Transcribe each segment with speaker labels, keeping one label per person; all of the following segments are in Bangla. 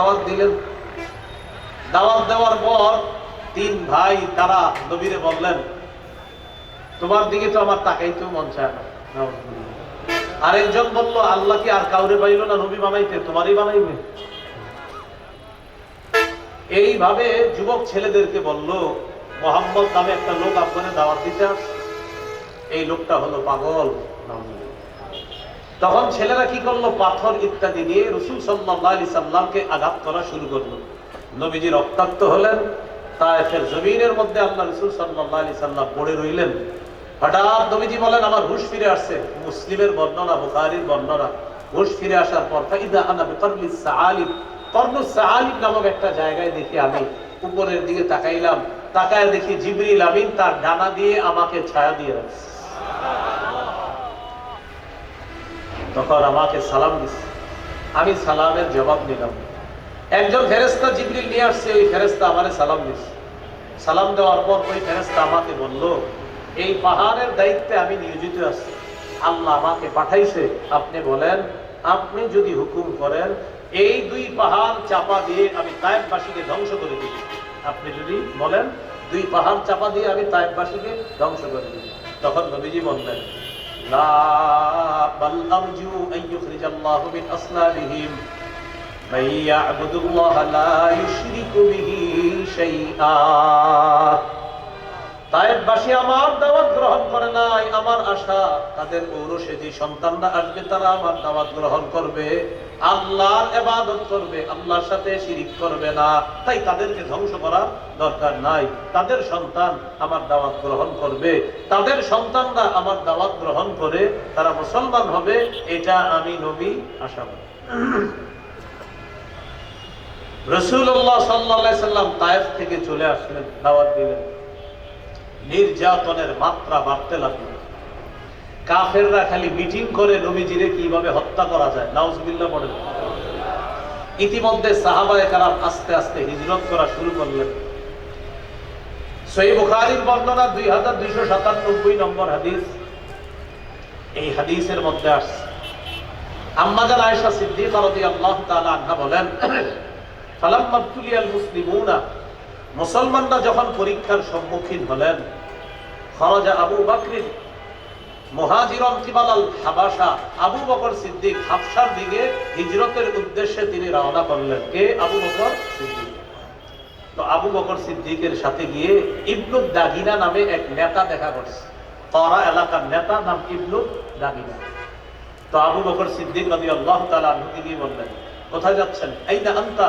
Speaker 1: দাওয়াত দিলেন। দাওয়াত দেওয়ার পর তিন ভাই তারা নবীরে বললেন, তোমার দিকে তো আমার তাকাইতেও মন চায় না। বলল, আল্লাহ কি আর কাউরে পাইল না নবী বানাইতে? তোমারই বানাইবে? এইভাবে যুবক ছেলেদেরকে বলল, মোহাম্মদ নামে একটা লোক আপনাদের দাওয়াত দিতে এই লোকটা হলো পাগল। তখন ছেলেরা কি করল? পাথর ইত্যাদি নিয়ে রসুল সাল্লাহ আলি সাল্লামকে আঘাত করা শুরু করল। নবীজি রক্তাক্ত হলেন, তায়েফের জমিনের মধ্যে আল্লাহ রসুল সাল্লাহ পড়ে রইলেন। হঠাৎ নবীজি বলেন, আমার হুশ ফিরে আসছে। মুসলিমের বর্ণনা, বুখারীর বর্ণনা, হুশ ফিরে আসার পর ফাইদা আনা বিকরলি সাআলিব কর্নুস সাআলিব নামক একটা জায়গায় দেখি আমি, উপরের দিকে তাকাইলাম। তাকায় দেখি জিবরিল আমিন তার ডানা দিয়ে আমাকে ছায়া দিয়ে রাখছে। তখন আমাকে সালাম দিচ্ছে আমি সালামের জবাব নিলাম। একজন ফেরেস্তা জিবরিল নিয়ে আসছে, ওই ফেরেস্তা আমারে সালাম দিচ্ছে সালাম দেওয়ার পর ওই ফেরেস্তা আমাকে বলল, এই পাহাড়ের দায়িত্বে আমি নিয়োজিত আছি। আল্লাহ আমাকে পাঠাইছে। আপনি বলেন, আপনি যদি হুকুম করেন, এই দুই পাহাড় চাপা দিয়ে আমি তায়েববাসীকে ধ্বংস করে দিই আপনি যদি বলেন, দুই পাহাড় চাপা দিয়ে আমি তায়েববাসীকে ধ্বংস করে দিই তখন নবীজি বললেন لا بل أرجو أن يخرج الله من أصلابهم. من يعبد الله لا يشرك به شيئا. তায়েববাসী আমার দাওয়াত গ্রহণ করে নাই, আমার আশা, তাদের ঔরসে যে সন্তানরা আসবে, তারা আমার দাওয়াত গ্রহণ করবে। আল্লাহর এবাদত করবে, আল্লাহর সাথে শিরিক করবে না। তাই তাদেরকে ধ্বংস করার দরকার নাই। তাদের সন্তান আমার দাওয়াত গ্রহণ করবে। তাদের সন্তানরা আমার দাওয়াত গ্রহণ করে, তারা মুসলমান হবে, এটা আমি নবী আশা করি। রসুল্লাহ সাল্লা সাল্লাম তায়েফ থেকে চলে আসলেন, দাওয়াত দিলেন। নির্যাতনের মাত্রা বাড়তে লাগল। কাফেররা খালি মিটিং করে নবীজিরে কীভাবে হত্যা করা যায়, নাউজবিল্লাহ বলেন। ইতিমধ্যে সাহাবায়ে কারাম আস্তে আস্তে হিজরত করা শুরু করলেন। সহি বুখারীর বর্ণনা দুই হাজার দুইশো সাতানব্বই নম্বর হাদিস। এই হাদিসের মধ্যে আসছে। আম্মাজান আয়েশা সিদ্দিকা রাদিয়াল্লাহু তাআলা আনহা বলেন, ফালাম্মা তুলিয়াল মুসলিমুনা মুসলমানরা যখন পরীক্ষার সম্মুখীন হলেন, খরজা আবু বাকরিন মহাজিরন কিবালাল হাবাসা আবু বকর সিদ্দিক হাফসার দিকে হিজরতের উদ্দেশ্যে তিনি রওনা করলেন। কে? আবু বকর সিদ্দিক। তো আবু বকর সিদ্দিকের সাথে গিয়ে ইবনু দাগিনা নামে এক নেতা দেখা করছে তরা এলাকার নেতা নাম ইবনু দাগিনা। তো আবু বকর সিদ্দিক নদী আল্লাহ তালা আনহুকে গিয়ে বললেন, কোথায় যাচ্ছেন? এই না আন্তা?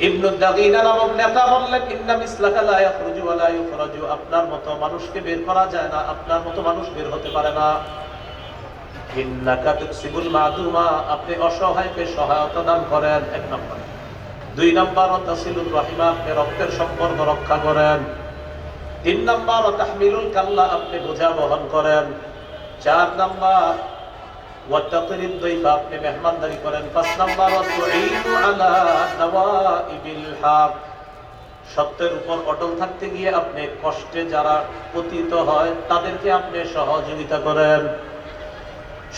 Speaker 1: নামক নেতা বললেন আপনার মতো মানুষকে বের করা যায় না, আপনার মতো মানুষ বের হতে পারে না। আপনি অসহায়কে সহায়তা দান করেন, এক নম্বর। দুই নম্বর তাসিলুর রাহিমা, আপনি রক্তের সম্পর্ক রক্ষা করেন। তিন নম্বর, তাহমিলুল কাল্লা, আপনি বোঝা বহন করেন। চার নম্বর ওয়াত্তাকিরিদ দাইফা আপনি মেহমানদারি করেন। পাঁচ নাম্বার ওয়াতুঈনু আলা সত্যের উপর অটল থাকতে গিয়ে আপনি কষ্টে যারা পতিত হয়, তাদেরকে আপনি সহযোগিতা করেন।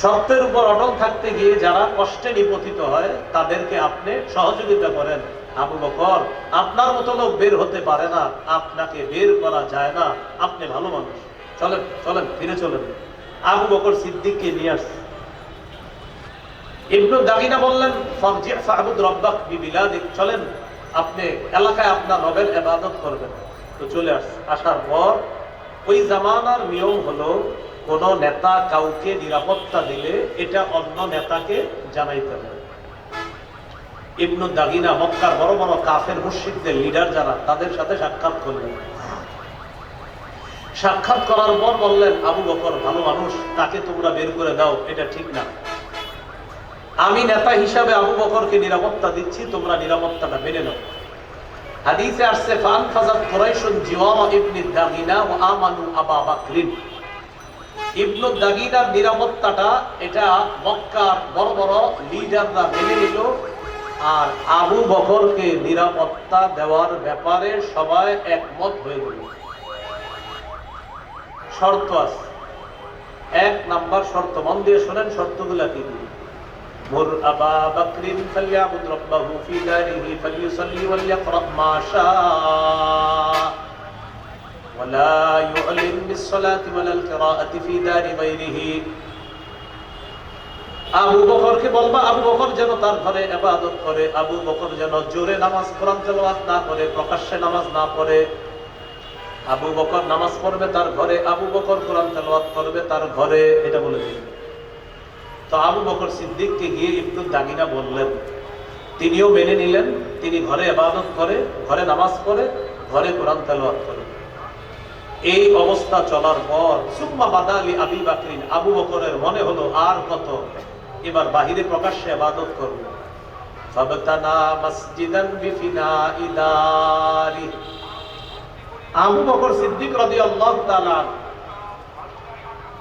Speaker 1: সত্যের উপর অটল থাকতে গিয়ে যারা কষ্টে নিপতিত হয়, তাদেরকে আপনি সহযোগিতা করেন। আবু বকর, আপনার মতো লোক বের হতে পারে না, আপনাকে বের করা যায় না। আপনি ভালো মানুষ। চলেন চলেন, ফিরে চলেন। আবু বকর সিদ্দিককে নিয়ে আসছে। ইবনু দাগিনা বললেন চলেন, আপনি এলাকায় আপনার রবের ইবাদত করবেন। তো চলে আস, আসার পর, ওই জামানার নিয়ম হলো, কোন নেতা কাউকে নিরাপত্তা দিলে এটা অন্য নেতাকে জানাইতে হবে। ইবনু দাগিনা মক্কার বড় বড় কাফের মুশরিকদের লিডার যারা, তাদের সাথে সাক্ষাৎ করলেন। সাক্ষাৎ করার পর বললেন, আবু বকর, ভালো মানুষ, তাকে তোমরা বের করে দাও, এটা ঠিক না। আমি নেতা হিসাবে আবু বকরকে নিরাপত্তা দিচ্ছি, তোমরা নিরাপত্তাটা মেনে নাও। হাদিসে আসছে, ফান ফাজাত কুরাইশুন জিওয়ামা ইবনে দাগিনা ওয়া আমানু আবা বাকরিন। ইবনু দাগিনার নিরাপত্তাটা, এটা মক্কার বড় বড় লিডাররা মেনে নিল, আর আবু বকরকে নিরাপত্তা দেওয়ার ব্যাপারে সবাই একমত হয়ে গেল। শর্ত আছে। এক নাম্বার শর্ত, মন দিয়ে শোনেন শর্তগুলা কি কি? مر أبا بكر فليعبد ربه في داره فليصلي وليقرأ ما شاء ولا يعلن بالصلاة ولا القراءة في دار غيره আবু বকরকে বলবা আবু বকর যেন তার ঘরে ইবাদত করে আবু বকর যেন জোরে নামাজ কোরআন তেলাওয়াত না করে প্রকাশ্যে নামাজ না পড়ে আবু বকর নামাজ পড়বে তার ঘরে আবু বকর কোরআন তেলাওয়াত করবে তার ঘরে এটা বলে দিন তো আবু বকর সিদ্দিককে গিয়ে ইবনু দাগিনা বললেন, তিনিও মেনে নিলেন, তিনি ঘরে ইবাদত করে, ঘরে নামাজ পড়ে, ঘরে কোরআন তেলাওয়াত করে। এই অবস্থা চলার পর সুম্মা বাদালি আবি বাকরিন, আবু বকরের মনে হলো আর কত। এবার বাহিরে প্রকাশ্যে ইবাদত করব আবু বকর সিদ্দিক রাদিয়াল্লাহু তাআলা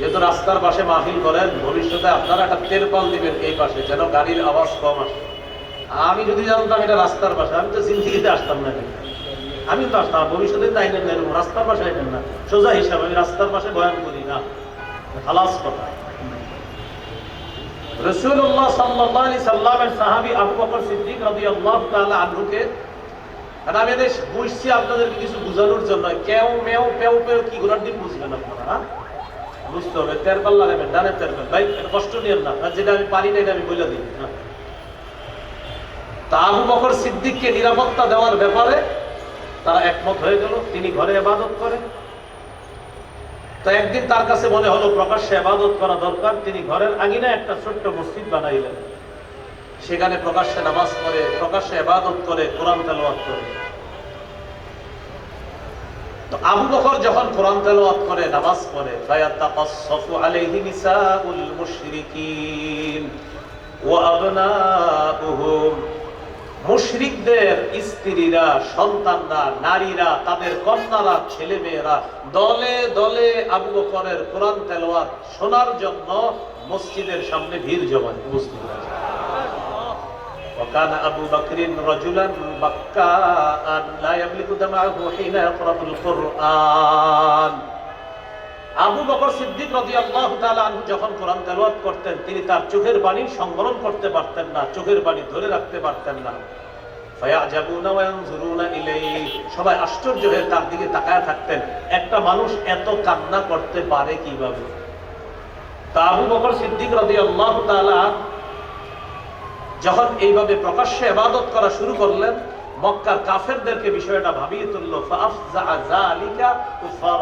Speaker 1: যেহেতু রাস্তার পাশে মাহফিল করেন, ভবিষ্যতে আপনারা একটা তেরপাল দিবেন এই পাশে, যেন গাড়ির আওয়াজ কম আসে। আমি যদি জানতাম এটা রাস্তার পাশে, আমি তো জিন্দিগিতে আসতাম না আমি তো আসতাম ভবিষ্যতে তাই নেন এরকম রাস্তার পাশে আইতেন না। সোজা হিসাবে আমি রাস্তার পাশে বয়ান করি, না। খালাস কথা। রসুল্লাহ সাল্লাহ আলি সাল্লামের সাহাবি আবু বকর সিদ্দিক রবি আল্লাহ আমি এদের বুঝছি আপনাদেরকে কিছু বোঝানোর জন্য। কেউ মেও পেও পেও কি ঘোরার দিন বুঝবেন আপনারা হ্যাঁ? বুঝতে হবে ভাই কষ্ট নিয়েন না যেটা আমি পারি না, এটা আমি বলে দিই। হ্যাঁ। তা আবু বকর সিদ্দিককে নিরাপত্তা দেওয়ার ব্যাপারে তারা একমত হয়ে গেল, তিনি ঘরে ইবাদত করেন। তো একদিন তার কাছে মনে হলো, প্রকাশ্যে ইবাদত করা দরকার, তিনি ঘরের আঙিনে একটা ছোট্ট মসজিদ বানাইলেন। সেখানে প্রকাশ্যে নামাজ পড়ে, প্রকাশ্যে ইবাদত করে, কোরআন তেলাওয়াত করে। তো আবু বকর যখন কোরআন তেলাওয়াত করে, নামাজ পড়ে, ফায়াতাকাসসাফু আলাইহি নিসাউল মুশরিকিন ওয়া আবনাউহুম। মুশরিকদের স্ত্রীরা, সন্তানরা, নারীরা, তাদের কন্যারা ছেলে মেয়েরা দলে দলে আবু বকরের কোরআন তেলাওয়াত শোনার জন্য মসজিদের সামনে ভিড় জমান উপস্থিত হয়েছে। وكان أبو بكر رجلا بكاء لا يملك دمعه حين يقرأ القرآن আবু বকর সিদ্দিক রাদিয়াল্লাহু তাআলা আনহু যখন কোরআন তেলাওয়াত করতেন তিনি তার চোখের পানি সংবরণ করতে পারতেন না চোখের পানি ধরে রাখতে পারতেন না ফায়াজাবুনা ওয়া ইয়ানজুরুনা ইলাইহি সবাই আশ্চর্য হয়ে তার দিকে তাকায় থাকতেন একটা মানুষ এত কান্না করতে পারে কিভাবে তা আবু বকর সিদ্দিক রাদিয়াল্লাহু তাআলা যখন এইভাবে প্রকাশ্যে ইবাদত করা শুরু করলেন, মক্কার কাফেরদেরকে বিষয়টা ভাবিয়ে তুললো কুফার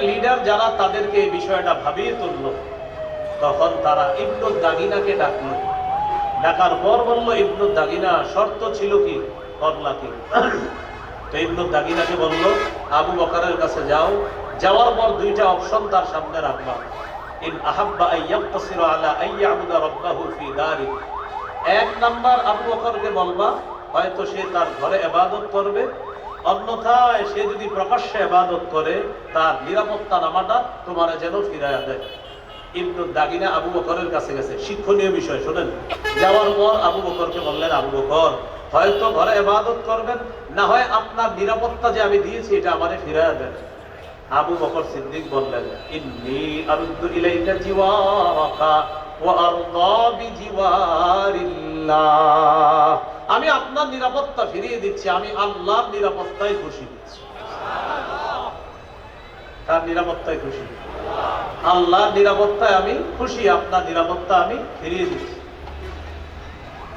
Speaker 1: লিডার যারা, তাদেরকে এই বিষয়টা ভাবিয়ে তুললো। তখন তারা ইবনু দাগিনাকে ডাকলো। ডাকার পর বলল, ইবনু দাগিনা, শর্ত ছিল কি? করলা কি? তো ইবনু দাগিনাকে বলল, আবু বকরের কাছে যাও। যাওয়ার পর দুইটা অপশন তার সামনে রাখবা হয়তো সে তার ঘরে করবে, অন্যথায় সে যদি প্রকাশ্যে করে, তার নিরাপত্তা নামাটা তোমার যেন ফিরাইয়া দেয়। ইবনু দাগিনা আবু বকরের কাছে গেছে। শিক্ষণীয় বিষয়, শোনেন। যাওয়ার পর আবু বকরকে বললেন, আবু বকর, হয়তো ঘরে ইবাদত করবেন, না হয় আপনার নিরাপত্তা যে আমি দিয়েছি, এটা আমারে ফিরাইয়া দেন। আবু বকর সিদ্দিক বললেন, ইন্নি আরুদ্দু ইলাইকা জিওয়ারাকা ওয়া আরদা বিজিওয়ারিল্লাহ। আমি আপনার নিরাপত্তা ফিরিয়ে দিচ্ছি, আমি আল্লাহর নিরাপত্তায় খুশি। তার নিরাপত্তায় খুশি? আল্লাহর নিরাপত্তায় আমি খুশি, আপনার নিরাপত্তা আমি ফিরিয়ে দিচ্ছি।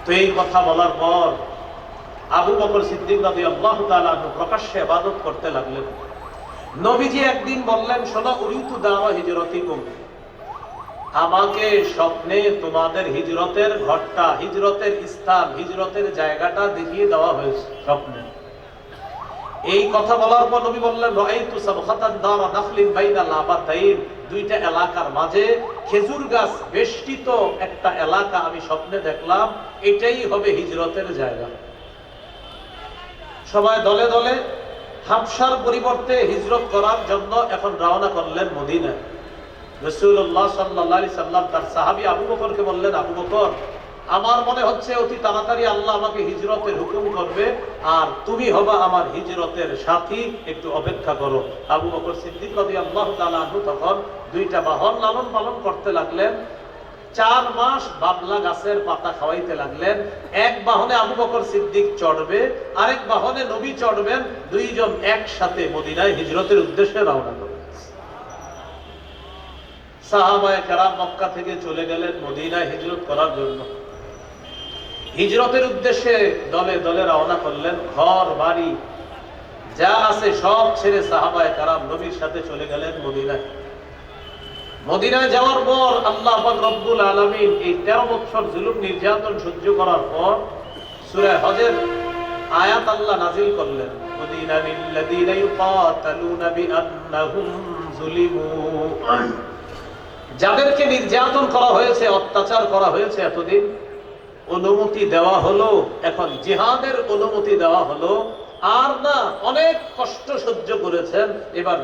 Speaker 1: তো এই কথা বলার পর আবু বকর সিদ্দিক নদী আল্লাহ প্রকাশ্যে ইবাদত করতে লাগলেন। নবীজি একদিন বললেন, শোনো, উরিতু দাওয়া হিজরতিকুম। আমাকে স্বপ্নে তোমাদের হিজরতের ঘরটা, হিজরতের স্থান, হিজরতের জায়গাটা দেখিয়ে দেওয়া হয়েছে স্বপ্নে। এই কথা বলার পর নবী বললেন, রাআইতু সাবখাতান দারা নাখলিন বাইনা লাবাতাইন। দুইটা এলাকার মাঝে খেজুর গাছ বেষ্টিত একটা এলাকা আমি স্বপ্নে দেখলাম, এটাই হবে হিজরতের জায়গা। সবাই দলে দলে হাফসার পরিবর্তে হিজরত করার জন্য এখন রওনা করলেন মদিনায়। রসুল্লাহ সাল্লাহ সাল্লাম তার সাহাবি আবু বকরকে বললেন, আবু বকর, আমার মনে হচ্ছে অতি তাড়াতাড়ি আল্লাহ আমাকে হিজরতের হুকুম করবে, আর তুমি হবা আমার হিজরতের সাথী, একটু অপেক্ষা করো। আবু বকর সিদ্দিক তখন দুইটা বাহন লালন পালন করতে লাগলেন। চার মাস বাবলা গাছের পাতা খাওয়াইতে লাগলেন। এক বাহনে আবু বকর সিদ্দিক চড়বে, আরেক বাহনে নবী চড়বেন, দুইজন একসাথে মদিনায় হিজরতের উদ্দেশ্যে রওনা করবেন সাহাবায়ে কেরাম মক্কা থেকে চলে গেলেন মদিনায় হিজরত করার জন্য। হিজরতের উদ্দেশ্যে দলে দলে রওনা করলেন, ঘর, বাড়ি, যা আছে সব ছেড়ে সাহাবায়ে কেরাম নবীর সাথে চলে গেলেন মদিনায়। মদিনায় যাওয়ার পর আল্লাহ রব্বুল আলামিন এই 13 বছর জুলুম নির্যাতন সহ্য করার পর সূরা হজের আয়াত আল্লাহ নাজিল করলেন। যাদেরকে নির্যাতন করা হয়েছে, অত্যাচার করা হয়েছে এতদিন, অনুমতি দেওয়া হলো, এখন জিহাদের অনুমতি দেওয়া হলো, আর না, অনেক কষ্ট সহ্য করেছেন, এবার